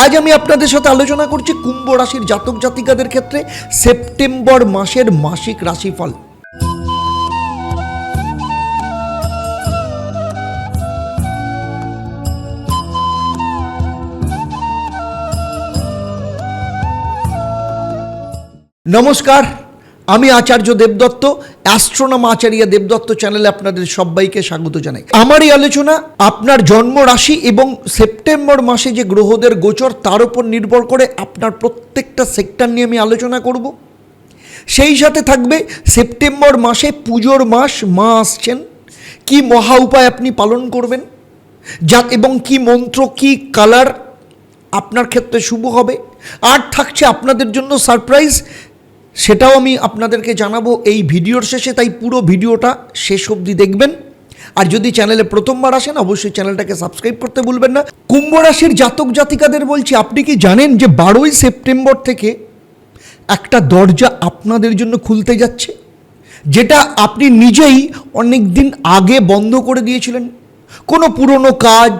আজ আমি আপনাদের সাথে আলোচনা করছি কুম্ভ রাশির জাতক জাতিকাদের ক্ষেত্রে সেপ্টেম্বর মাসের মাসিক রাশিফল। নমস্কার আমি আচার্য দেবদত্ত অ্যাস্ট্রোনম আচার্য দেবদত্ত চ্যানেলে আপনাদের সবাইকে স্বাগত জানাই। আমার এই আলোচনা, আপনার জন্ম রাশি এবং সেপ্টেম্বর মাসে যে গ্রহদের গোচর, তার উপর নির্ভর করে আপনার প্রত্যেকটা সেক্টর নিয়ে আমি আলোচনা করব। সেই সাথে থাকবে সেপ্টেম্বর মাসে পুজোর মাস, মা আসছেন। কি মহা উপায় আপনি পালন করবেন? যা এবং কি মন্ত্র, কি কালার আপনার ক্ষেত্রে শুভ হবে? আর থাকছে আপনাদের জন্য সারপ্রাইজ সেটাও আমি আপনাদেরকে জানাব এই ভিডিওর শেষে, তাই পুরো ভিডিওটা শেষ অবধি দেখবেন। আর যদি চ্যানেলে প্রথমবার আসেন, অবশ্যই চ্যানেলটাকে সাবস্ক্রাইব করতে ভুলবেন না। কুম্ভ রাশির জাতক জাতিকাদের বলছি, আপনি কি জানেন যে বারোই সেপ্টেম্বর থেকে একটা দরজা আপনাদের জন্য খুলতে যাচ্ছে? যেটা আপনি নিজেই অনেক দিন আগে বন্ধ করে দিয়েছিলেন। কোনো পুরনো কাজ,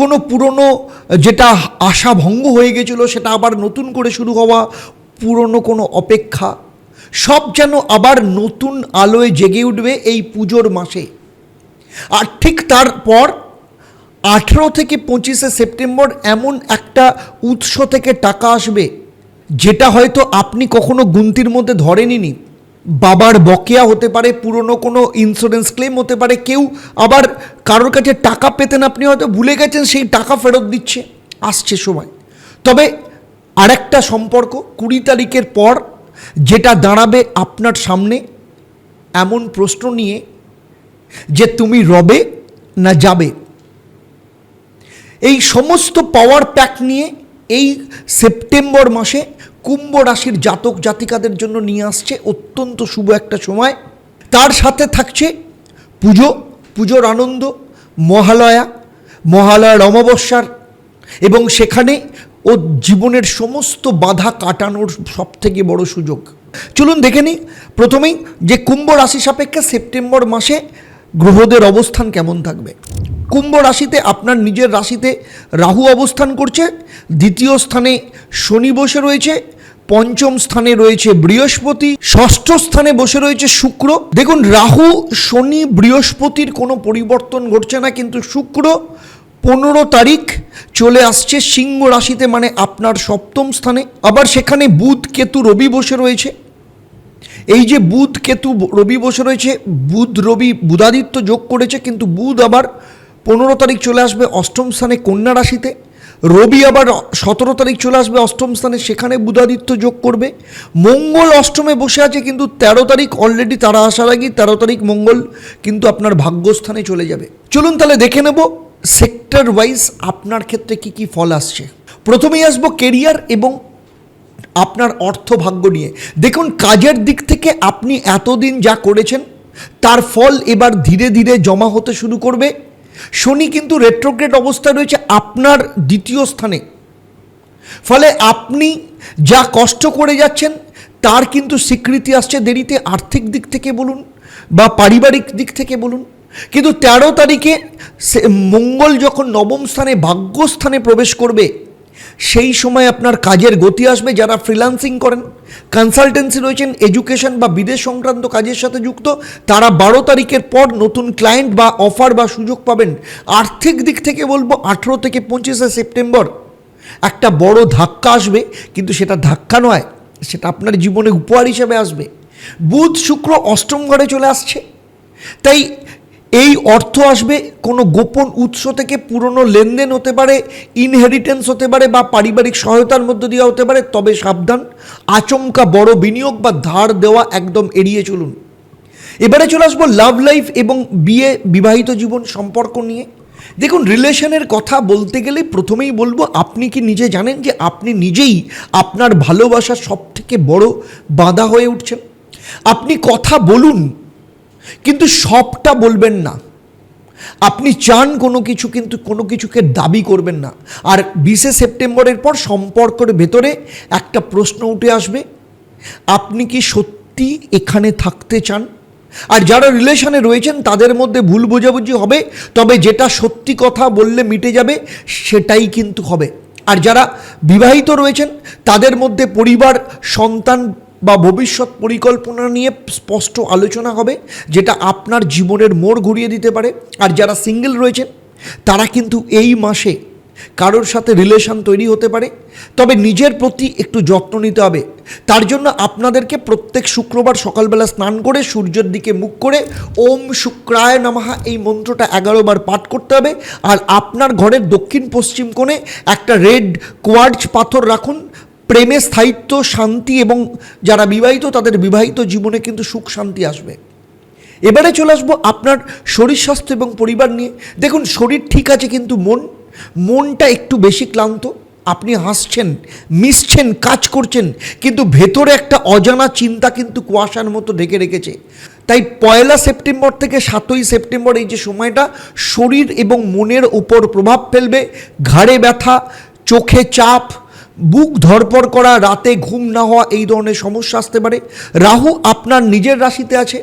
কোনো পুরনো যেটা আশা ভঙ্গ হয়ে গেছিল, সেটা আবার নতুন করে শুরু হওয়া পুরনো কোনো অপেক্ষা, সব যেন আবার নতুন আলোয় জেগে উঠবে এই পুজোর মাসে। আর ঠিক তারপর আঠেরো থেকে পঁচিশে সেপ্টেম্বর এমন একটা উৎস থেকে টাকা আসবে, যেটা হয়তো আপনি কখনো গুনতির মধ্যে ধরেনি বাবার বকেয়া হতে পারে, পুরনো কোনো ইন্স্যুরেন্স ক্লেম হতে পারে, কেউ আবার কারোর কাছে টাকা পেতেন, আপনি হয়তো ভুলে গেছেন, সেই টাকা ফেরত দিচ্ছে, আসছে সময়। তবে আরেকটা সম্পর্ক কুড়ি তারিখের পর যেটা দাঁড়াবে আপনার সামনে এমন প্রশ্ন নিয়ে যে তুমি রবে না যাবে। এই সমস্ত পাওয়ার প্যাক নিয়ে এই সেপ্টেম্বর মাসে কুম্ভ রাশির জাতক জাতিকাদের জন্য নিয়ে আসছে অত্যন্ত শুভ একটা সময়। তার সাথে থাকছে পুজো, পুজোর আনন্দ, মহালয়া, মহালয়ার অমাবস্যার এবং সেখানে ও জীবনের সমস্ত বাধা কাটানোর সব থেকে বড় সুযোগ। চলুন দেখে নিই। প্রথমেই যে কুম্ভ রাশি সাপেক্ষে সেপ্টেম্বর মাসে গ্রহদের অবস্থান কেমন থাকবে? কুম্ভ রাশিতে আপনার নিজের রাশিতে রাহু অবস্থান করছে, দ্বিতীয় স্থানে শনি বসে রয়েছে, পঞ্চম স্থানে রয়েছে বৃহস্পতি, ষষ্ঠ স্থানে বসে রয়েছে শুক্র। দেখুন, রাহু, শনি, বৃহস্পতির কোনো পরিবর্তন ঘটছে না, কিন্তু শুক্র পনেরো তারিখ চলে আসছে সিংহ রাশিতে মানে আপনার সপ্তম স্থানে। আবার সেখানে বুধ, কেতু, রবি বসে রয়েছে। এই যে বুধ, কেতু, রবি বসে রয়েছে, বুধ, রবি, বুধাদিত্য যোগ করেছে, কিন্তু বুধ আবার পনেরো তারিখ চলে আসবে অষ্টম স্থানে কন্যা রাশিতে। রবি আবার সতেরো তারিখ চলে আসবে অষ্টম স্থানে, সেখানে বুধাদিত্য যোগ করবে। মঙ্গল অষ্টমে বসে আছে, কিন্তু তেরো তারিখ অলরেডি তারা আসার আগেই তেরো তারিখ মঙ্গল কিন্তু আপনার ভাগ্যস্থানে চলে যাবে। চলুন তাহলে দেখে নেব সেক্টর ওয়াইজ আপনার ক্ষেত্রে কি কি ফল আসছে? প্রথমেই আসব কেরিয়ার এবং আপনার অর্থ ভাগ্য নিয়ে। দেখুন, কাজের দিক থেকে আপনি এতদিন যা করেছেন, তার ফল এবার ধীরে ধীরে জমা হতে শুরু করবে। শনি কিন্তু রেট্রোগ্রেড অবস্থায় রয়েছে আপনার দ্বিতীয় স্থানে। ফলে আপনি যা কষ্ট করে যাচ্ছেন, তার কিন্তু স্বীকৃতি আসছে দেরিতে। আর্থিক দিক থেকে বলুন বা পারিবারিক দিক থেকে বলুন কিন্তু তেরো তারিখে সে- মঙ্গল যখন নবম স্থানে, ভাগ্যস্থানে প্রবেশ করবে, সেই সময় আপনার কাজের গতি আসবে। যারা ফ্রিল্যান্সিং করেন কনসালটেন্সি রয়েছেন এডুকেশন বা বিদেশ সংক্রান্ত কাজের সাথে যুক্ত, তারা বারো তারিখের পর নতুন ক্লায়েন্ট বা অফার বা সুযোগ পাবেন। আর্থিক দিক থেকে বলব, আঠেরো থেকে পঁচিশে সেপ্টেম্বর একটা বড় ধাক্কা আসবে, কিন্তু সেটা ধাক্কা নয়, সেটা আপনার জীবনে উপহার হিসেবে আসবে। বুধ, শুক্র, অষ্টম ঘরে চলে আসছে। তাই এই অর্থ আসবে কোনো গোপন উৎস থেকে পুরনো লেনদেন হতে পারে ইনহেরিটেন্স হতে পারে বা পারিবারিক সহায়তার মধ্য দিয়ে হতে পারে, তবে সাবধান, আচমকা বড় বিনিয়োগ বা ধার দেওয়া একদম এড়িয়ে চলুন। এবারে চলে আসব লাভ লাইফ এবং বিয়ে, বিবাহিত জীবন সম্পর্ক নিয়ে। দেখুন রিলেশনের কথা বলতে গেলে প্রথমেই বলব, আপনি কি নিজে জানেন যে আপনি নিজেই আপনার ভালোবাসা সব থেকে বড় বাধা হয়ে উঠছেন? আপনি কথা বলুন কিন্তু সবটা বলবেন না। আপনি চান কোনো কিছু, কিন্তু কোনো কিছুকে দাবি করবেন না। আর বিশে সেপ্টেম্বরের পর সম্পর্কের ভেতরে একটা প্রশ্ন উঠে আসবে, আপনি কি সত্যি এখানে থাকতে চান? আর যারা রিলেশনে রয়েছেন, তাদের মধ্যে ভুল বোঝাবুঝি হবে, তবে যেটা সত্যি কথা বললে মিটে যাবে, সেটাই কিন্তু হবে। আর যারা বিবাহিত রয়েছেন, তাদের মধ্যে পরিবার, সন্তান বা ভবিষ্যৎ পরিকল্পনা নিয়ে স্পষ্ট আলোচনা হবে, যেটা আপনার জীবনের মোড় ঘুরিয়ে দিতে পারে। আর যারা সিঙ্গেল রয়েছেন, তারা কিন্তু এই মাসে কারোর সাথে রিলেশন তৈরি হতে পারে। তবে নিজের প্রতি একটু যত্ন নিতে হবে। তার জন্য আপনাদেরকে প্রত্যেক শুক্রবার সকালবেলা স্নান করে সূর্যের দিকে মুখ করে ওম শুক্রায় নমহা এই মন্ত্রটা এগারো বার পাঠ করতে হবে। আর আপনার ঘরের দক্ষিণ পশ্চিম কোণে একটা রেড কোয়ার্জ পাথর রাখুন। প্রেমে স্থায়িত্ব, শান্তি এবং যারা বিবাহিত তাদের বিবাহিত জীবনে কিন্তু সুখ, শান্তি আসবে। এবারে চলে আসব আপনার শরীর স্বাস্থ্য এবং পরিবার নিয়ে। দেখুন, শরীর ঠিক আছে কিন্তু মন। মনটা একটু বেশি ক্লান্ত। আপনি হাসছেন, মিশছেন, কাজ করছেন, কিন্তু ভেতরে একটা অজানা চিন্তা কিন্তু কুয়াশার মতো ঢেকে রেখেছে। তাই পয়লা সেপ্টেম্বর থেকে সাতই সেপ্টেম্বর এই যে সময়টা, শরীর এবং মনের উপর প্রভাব ফেলবে। ঘাড়ে ব্যথা, চোখে চাপ বুক ধরপড় করা, রাতে ঘুম না হওয়া, এই ধরনের সমস্যা আসতে পারে। রাহু আপনার নিজের রাশিতে আছে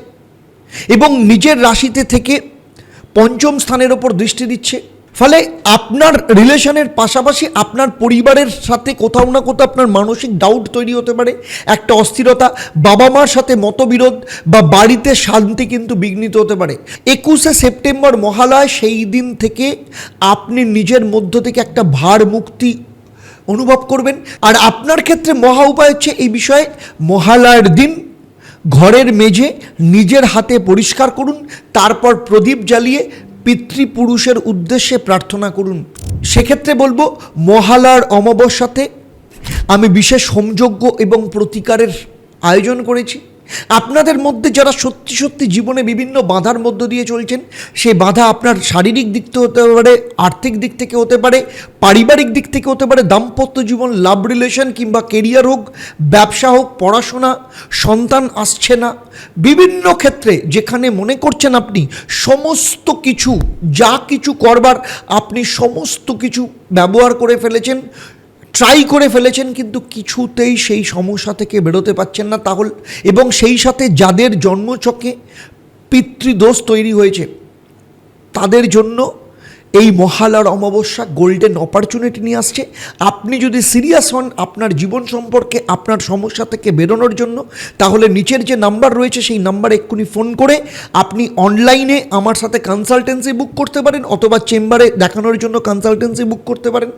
এবং নিজের রাশিতে থেকে পঞ্চম স্থানের ওপর দৃষ্টি দিচ্ছে। ফলে আপনার রিলেশনের পাশাপাশি আপনার পরিবারের সাথে কোথাও না কোথাও আপনার মানসিক ডাউট তৈরি হতে পারে। একটা অস্থিরতা, বাবা মার সাথে মতবিরোধ বা বাড়িতে শান্তি কিন্তু বিঘ্নিত হতে পারে। একুশে সেপ্টেম্বর মহালয়, সেই দিন থেকে আপনি নিজের মধ্য থেকে একটা ভার মুক্তি অনুভব করবেন। আর আপনার ক্ষেত্রে মহা উপায় হচ্ছে এই বিষয়ে মহালয়ের দিন ঘরের মেঝে নিজের হাতে পরিষ্কার করুন, তারপর প্রদীপ জ্বালিয়ে পিতৃপুরুষের উদ্দেশ্যে প্রার্থনা করুন। সেক্ষেত্রে বলব, মহালয়ার অমাবস্যাতে আমি বিশেষ হোমযজ্ঞ এবং প্রতিকারের আয়োজন করেছি। আপনাদের মধ্যে যারা সত্যি সত্যি জীবনে বিভিন্ন বাধার মধ্য দিয়ে চলছেন সেই বাধা আপনার শারীরিক দিক থেকে হতে পারে, আর্থিক দিক থেকে হতে পারে, পারিবারিক দিক থেকে হতে পারে, দাম্পত্য জীবন লাভ রিলেশন কিংবা কেরিয়ার হোক, ব্যবসা হোক, পড়াশোনা, সন্তান আসছে না, বিভিন্ন ক্ষেত্রে যেখানে মনে করছেন আপনি সমস্ত কিছু, যা কিছু করবার আপনি সমস্ত কিছু ব্যবহার করে ফেলেছেন ট্রাই করে ফেলেছেন, কিন্তু কিছুতেই সেই সমস্যা থেকে বেরোতে পারছেন না। তাহলে, এবং সেই সাথে যাদের জন্মচকে পিতৃদোষ তৈরি হয়েছে, তাদের জন্য এই মহালয়ার অমাবস্যা গোল্ডেন অপরচুনিটি নিয়ে আসছে। আপনি যদি সিরিয়াস হন আপনার জীবন সম্পর্কে, আপনার সমস্যা থেকে বেরোনোর জন্য, তাহলে নিচের যে নাম্বার রয়েছে, সেই নাম্বারে এক্ষুনি ফোন করে আপনি অনলাইনে আমার সাথে কনসালটেন্সি বুক করতে পারেন, অথবা চেম্বারে দেখানোর জন্য কনসালটেন্সি বুক করতে পারেন।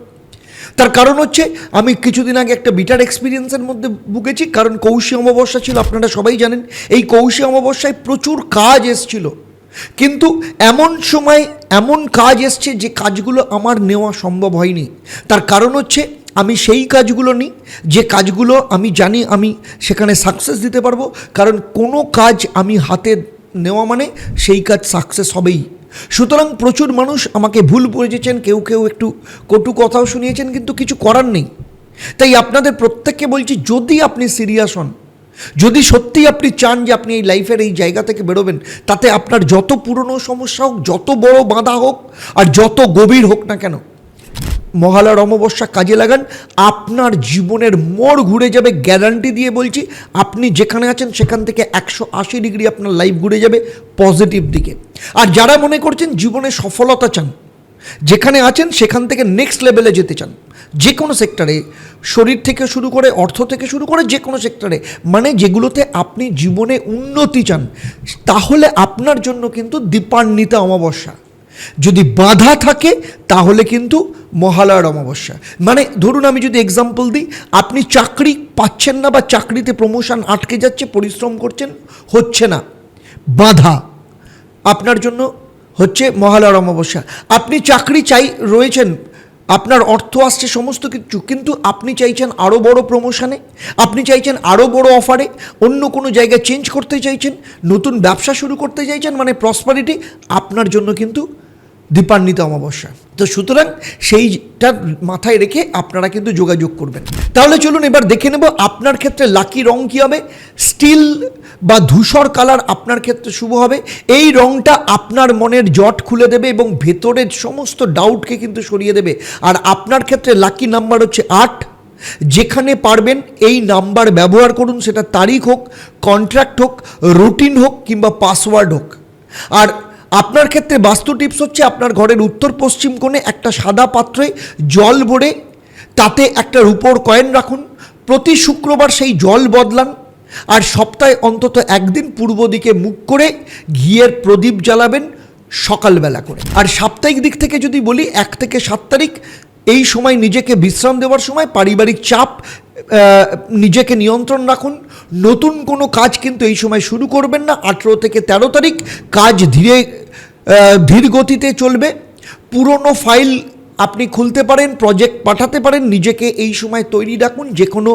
তার কারণ হচ্ছে, আমি কিছুদিন আগে একটা বিটার এক্সপিরিয়েন্সের মধ্যে ভুগেছি, কারণ কৌশী অমাবস্যা ছিল, আপনারা সবাই জানেন, এই কৌশী অমাবস্যায় প্রচুর কাজ এসছিল। কিন্তু এমন সময় এমন কাজ এসছে যে কাজগুলো আমার নেওয়া সম্ভব হয়নি। তার কারণ হচ্ছে, আমি সেই কাজগুলো নিই, যে কাজগুলো আমি জানি আমি সেখানে সাকসেস দিতে পারব, কারণ কোনো কাজ আমি হাতে নেওয়া মানে সেই কাজ সাকসেস হবেই। সুতরাং প্রচুর মানুষ আমাকে ভুল বুঝেছেন, কেউ কেউ একটু কটু কথাও শুনিয়েছেন, কিন্তু কিছু করার নেই। তাই আপনাদের প্রত্যেককে বলছি, যদি আপনি সিরিয়াস হন, যদি সত্যি আপনি চান যে আপনি এই লাইফের এই জায়গা থেকে বেরোবেন, তাতে আপনার যত পুরনো সমস্যা হোক, যত বড় বাঁধা হোক, আর যত গভীর হোক না কেন মহালয়ার অমাবস্যা কাজে লাগান, আপনার জীবনের মোড় ঘুরে যাবে গ্যারান্টি দিয়ে বলছি, আপনি যেখানে আছেন সেখান থেকে একশো আশি ডিগ্রি আপনার লাইফ ঘুরে যাবে পজিটিভ দিকে। আর যারা মনে করছেন জীবনে সফলতা চান, যেখানে আছেন সেখান থেকে নেক্সট লেভেলে যেতে চান যে কোনো সেক্টরে শরীর থেকে শুরু করে, অর্থ থেকে শুরু করে যে কোনো সেক্টরে মানে যেগুলোতে আপনি জীবনে উন্নতি চান, তাহলে আপনার জন্য কিন্তু দীপান্বিতা অমাবস্যা। যদি বাধা থাকে, তাহলে কিন্তু মহালয়ার অমাবস্যা মানে ধরুন আমি যদি এক্সাম্পল দিই, আপনি চাকরি পাচ্ছেন না বা চাকরিতে প্রমোশন আটকে যাচ্ছে, পরিশ্রম করছেন, হচ্ছে না। বাধা। আপনার জন্য হচ্ছে মহালয়ার অমাবস্যা আপনি চাকরি চাই, রয়েছেন, আপনার অর্থ আসছে, সমস্ত কিছু, কিন্তু আপনি চাইছেন আরও বড় প্রমোশনে আপনি চাইছেন আরও বড় অফারে অন্য কোনো জায়গায় চেঞ্জ করতে চাইছেন, নতুন ব্যবসা শুরু করতে চাইছেন মানে প্রসপারিটি আপনার জন্য কিন্তু দীপান্বিত অমাবস্যা। তো সুতরাং সেইটা মাথায় রেখে আপনারা কিন্তু যোগাযোগ করবেন। তাহলে চলুন এবার দেখে নেব আপনার ক্ষেত্রে লাকি রং কী হবে? স্টিল বা ধূসর কালার আপনার ক্ষেত্রে শুভ হবে। এই রংটা আপনার মনের জট খুলে দেবে এবং ভেতরের সমস্ত ডাউটকে কিন্তু সরিয়ে দেবে। আর আপনার ক্ষেত্রে লাকি নাম্বার হচ্ছে আট। যেখানে পারবেন এই নাম্বার ব্যবহার করুন, সেটা তারিখ হোক, কন্ট্রাক্ট হোক, রুটিন হোক কিংবা পাসওয়ার্ড হোক। আর আপনার ক্ষেত্রে বাস্তু টিপস হচ্ছে আপনার ঘরের উত্তর পশ্চিম কোণে একটা সাদা পাত্রে জল ভরে, তাতে একটা রূপোর কয়েন রাখুন। প্রতি শুক্রবার সেই জল বদলান। আর সপ্তাহে অন্তত একদিন পূর্ব দিকে মুখ করে ঘিয়ের প্রদীপ জ্বালাবেন সকালবেলা করে। আর সাপ্তাহিক দিক থেকে যদি বলি, এক থেকে সাত তারিখ, এই সময় নিজেকে বিশ্রাম দেওয়ার সময়, পারিবারিক চাপ নিজেকে নিয়ন্ত্রণ রাখুন। নতুন কোনো কাজ কিন্তু এই সময় শুরু করবেন না। আঠেরো থেকে তেরো তারিখ কাজ ধীরে ধীর গতিতে চলবে। পুরনো ফাইল আপনি খুলতে পারেন প্রজেক্ট পাঠাতে পারেন, নিজেকে এই সময় তৈরি রাখুন। যে কোনো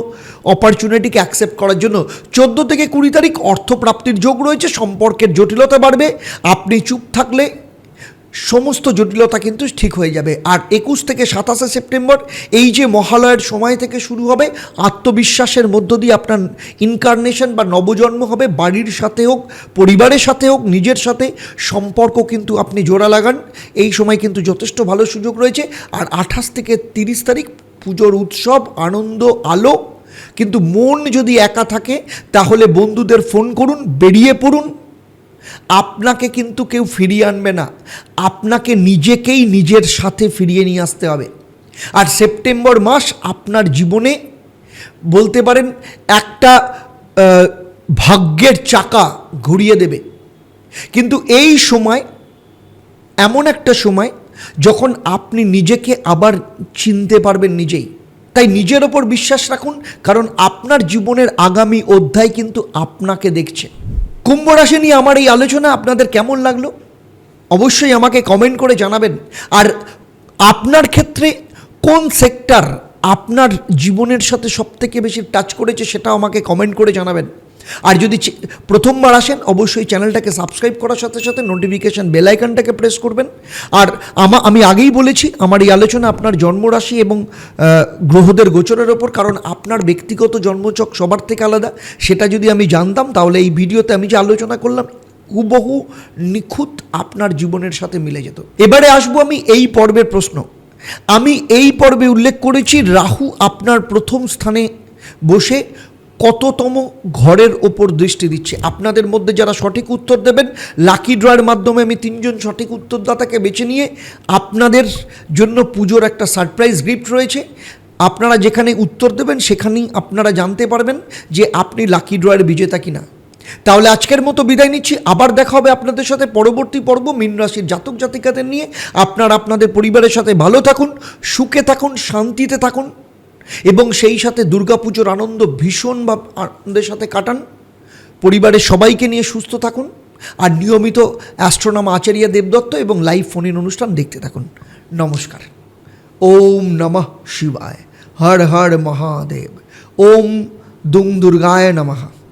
অপরচুনিটিকে অ্যাকসেপ্ট করার জন্য চোদ্দ থেকে কুড়ি তারিখ অর্থপ্রাপ্তির যোগ রয়েছে, সম্পর্কের জটিলতা বাড়বে। আপনি চুপ থাকলে সমস্ত জটিলতা কিন্তু ঠিক হয়ে যাবে। আর একুশ থেকে সাতাশে সেপ্টেম্বর এই যে মহালয়ের সময় থেকে শুরু হবে, আত্মবিশ্বাসের মধ্য দিয়ে আপনার ইনকারনেশন বা নবজন্ম হবে, বাড়ির সাথে হোক, পরিবারের সাথে হোক, নিজের সাথে, সম্পর্ক কিন্তু আপনি জোড়া লাগান। এই সময় কিন্তু যথেষ্ট ভালো সুযোগ রয়েছে। আর আঠাশ থেকে তিরিশ তারিখ, পুজোর উৎসব, আনন্দ, আলো, কিন্তু মন যদি একা থাকে, তাহলে বন্ধুদের ফোন করুন, বেরিয়ে পড়ুন। আপনাকে কিন্তু কেউ ফিরিয়ে আনবে না। আপনাকে নিজেকেই নিজের সাথে ফিরিয়ে নিয়ে আসতে হবে। আর সেপ্টেম্বর মাস আপনার জীবনে বলতে পারেন একটা ভাগ্যের চাকা ঘুরিয়ে দেবে। কিন্তু এই সময়, এমন একটা সময় যখন আপনি নিজেকে আবার চিনতে পারবেন নিজেই। তাই নিজের ওপর বিশ্বাস রাখুন, কারণ আপনার জীবনের আগামী অধ্যায় কিন্তু আপনাকে দেখছে। কুম্ভ রাশি নিয়ে আমার এই আলোচনা আপনাদের কেমন লাগল? অবশ্যই আমাকে কমেন্ট করে জানাবেন। আর আপনার ক্ষেত্রে কোন সেক্টর আপনার জীবনের সাথে সবথেকে বেশি টাচ করেছে সেটাও আমাকে কমেন্ট করে জানাবেন। আর যদি প্রথমবার আসেন, অবশ্যই চ্যানেলটাকে সাবস্ক্রাইব করার সাথে সাথে নোটিফিকেশান বেল আইকনটাকে প্রেস করবেন। আর আমা আমি আগেই বলেছি, আমার এই আলোচনা আপনার জন্মরাশি এবং গ্রহদের গোচরের ওপর, কারণ আপনার ব্যক্তিগত জন্মচক সবার থেকে আলাদা। সেটা যদি আমি জানতাম, তাহলে এই ভিডিওতে আমি যে আলোচনা করলাম, হুবহু নিখুঁত আপনার জীবনের সাথে মিলে যেত। এবারে আসব আমি এই পর্বের প্রশ্ন। আমি এই পর্বে উল্লেখ করেছি, রাহু আপনার প্রথম স্থানে বসে কততম ঘরের ওপর দৃষ্টি দিচ্ছে? আপনাদের মধ্যে যারা সঠিক উত্তর দেবেন লাকি ড্রয়ের মাধ্যমে আমি তিনজন সঠিক উত্তরদাতাকে বেছে নিয়ে আপনাদের জন্য পুজোর একটা সারপ্রাইজ গিফট রয়েছে। আপনারা যেখানে উত্তর দেবেন, সেখানেই আপনারা জানতে পারবেন যে আপনি লাকি ড্রয়ের বিজেতা কিনা। তাহলে আজকের মতো বিদায় নিচ্ছি। আবার দেখা হবে আপনাদের সাথে পরবর্তী পর্ব, মীন রাশির জাতক জাতিকাদের নিয়ে। আপনারা আপনাদের পরিবারের সাথে ভালো থাকুন, সুখে থাকুন, শান্তিতে থাকুন। এবং সেই সাথে দুর্গাপুজোর আনন্দ ভীষণ বা আনন্দের সাথে কাটান। পরিবারের সবাইকে নিয়ে সুস্থ থাকুন আর নিয়মিত অ্যাস্ট্রোনাম আচার্য দেবদত্ত এবং লাইভ ফোন অনুষ্ঠান দেখতে থাকুন। নমস্কার। ওম নমঃ শিবায়। হর হর মহাদেব। ওম দুং দুর্গায় নমঃ।